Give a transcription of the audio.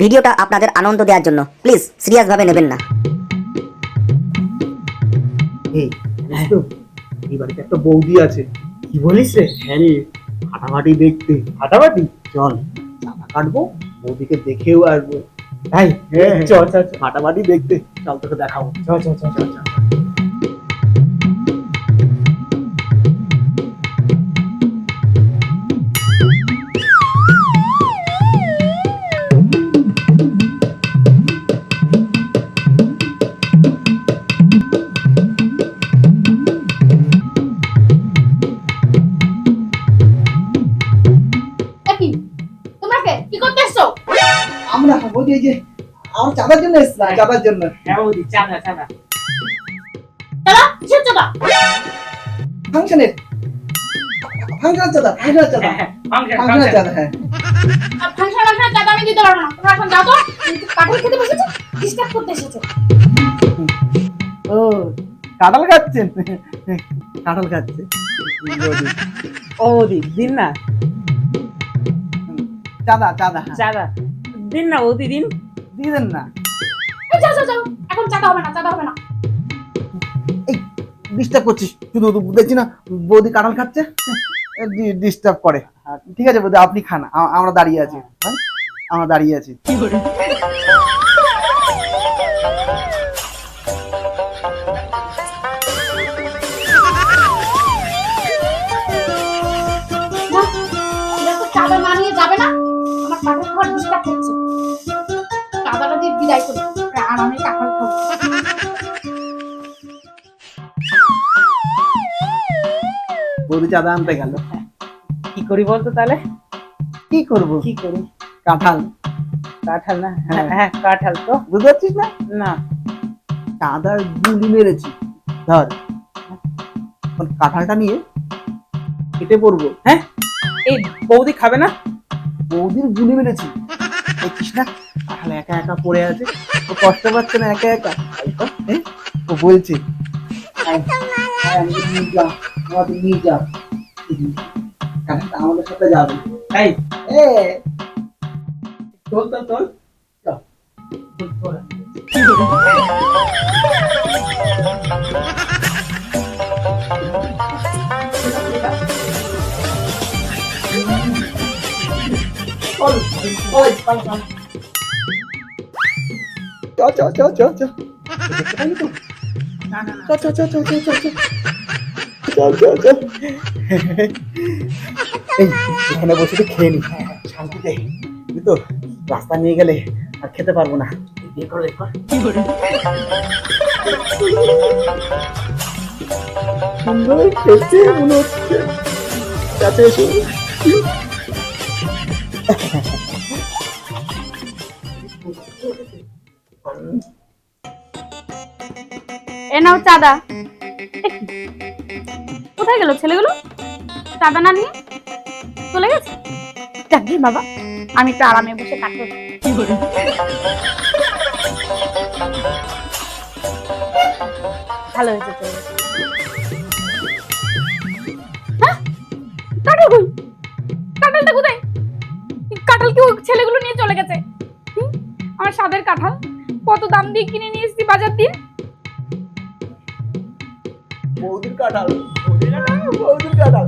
ভিডিওটা আপনাদের আনন্দ দেওয়ার জন্য। প্লিজ সিরিয়াস ভাবে নেবেন না। এই বাড়িতে একটা বৌদি আছে। কি বলিস রে? হ্যাঁ রে ফাটাফাটি দেখতে। ফাটাফাটি? চল চাপা কাটবো বৌদিকে দেখেও আসব। তাই হ্যাঁ, হ্যাঁ। চল চল। ফাটাফাটি দেখতে। চল তোকে দেখাবো। চল চল চল চল চল। আমরা যে? আমার চাঁদার জন্য এসছিলাম চাঁদার জন্য। হ্যাঁ বৌদি চাঁদা চাঁদা। চলো কিসের চাঁদা? ফাংশনের। ফাংশনের চাঁদা ফাংশনের চাঁদা। ফাংশনের চাঁদা হ্যাঁ। ফাংশন ফাংশন চাঁদা আমি দিতে পারব না। তোমরা এখন যাও তো। কাঠল খেতে বসেছো? ডিস্টার্ব করতে এসেছ। ও কাঁঠাল খাচ্ছেন? কাঁঠাল খাচ্ছে। ও দিন না। চাঁদা চাঁদা। চাঁদা। দিন না বৌদি দিন। দিয়ে দেন না। যাও যাও যাও। এখন চাঁদা হবে না চাঁদা হবে না। ডিস্টার্ব করছিস। শুধু দেখছি না বৌদি কাঁঠাল খাচ্ছে। ডিস্টার্ব করে। ঠিক আছে বৌদি আপনি খান। আমরা দাঁড়িয়ে আছি। হ্যাঁ? আমরা দাঁড়িয়ে আছি। না এরা চাঁদা না নিয়ে যাবে না? বৌদি চাঁদা আনতে গেল কি করি বলতো তাহলে কি করব কি করি কাঁঠাল কাঁঠাল। না হ্যাঁ কাঁঠাল তো বুঝতে পারছিস না না চাঁদার গুলি মেরেছি ধর কাঁঠালটা নিয়ে কেটে পড়ব হ্যাঁ এই বৌদি খাবে না? বৌদির গুলি মেরেছি দেখছিস না কাঁঠাল একা একা পড়ে আছে ও কষ্ট পাচ্ছে না একা একা? ও বলছে নিয়ে যা আমাকে নিয়ে যা কাঁঠালটা আমাদের সাথে যাবে তাই চল। তোল। চল, চল, চল। চল, চল, চল, চল, চল। দেখতে পাইনি তো? চল, চল, চল, চল, চল, চল, চল। চল, চল, চল। এই, এখানে বসে একটু খেয়ে নি শান্তিতে তো রাস্তা নিয়ে গেলে আর খেতে পারব না বের কর বের কর সুন্দর খেতে মনে হচ্ছে কাছে এসো এ নাও চাঁদা। কোথায় গেল ছেলেগুলো? চাঁদা না নিয়ে চলে গেছে? যাকগে বাবা, আমি একটু আরামে বসে কাটবো। ভালো হয়েছে চলে গেছে। কি ছেলেগুলো নিয়ে চলে গেছে? আমার স্বাদের কাঁঠাল। কত দাম দিয়ে কিনে নিয়ে এসেছি বাজার দিয়ে? বৌদির কাঁঠাল। বৌদির কাঁঠাল।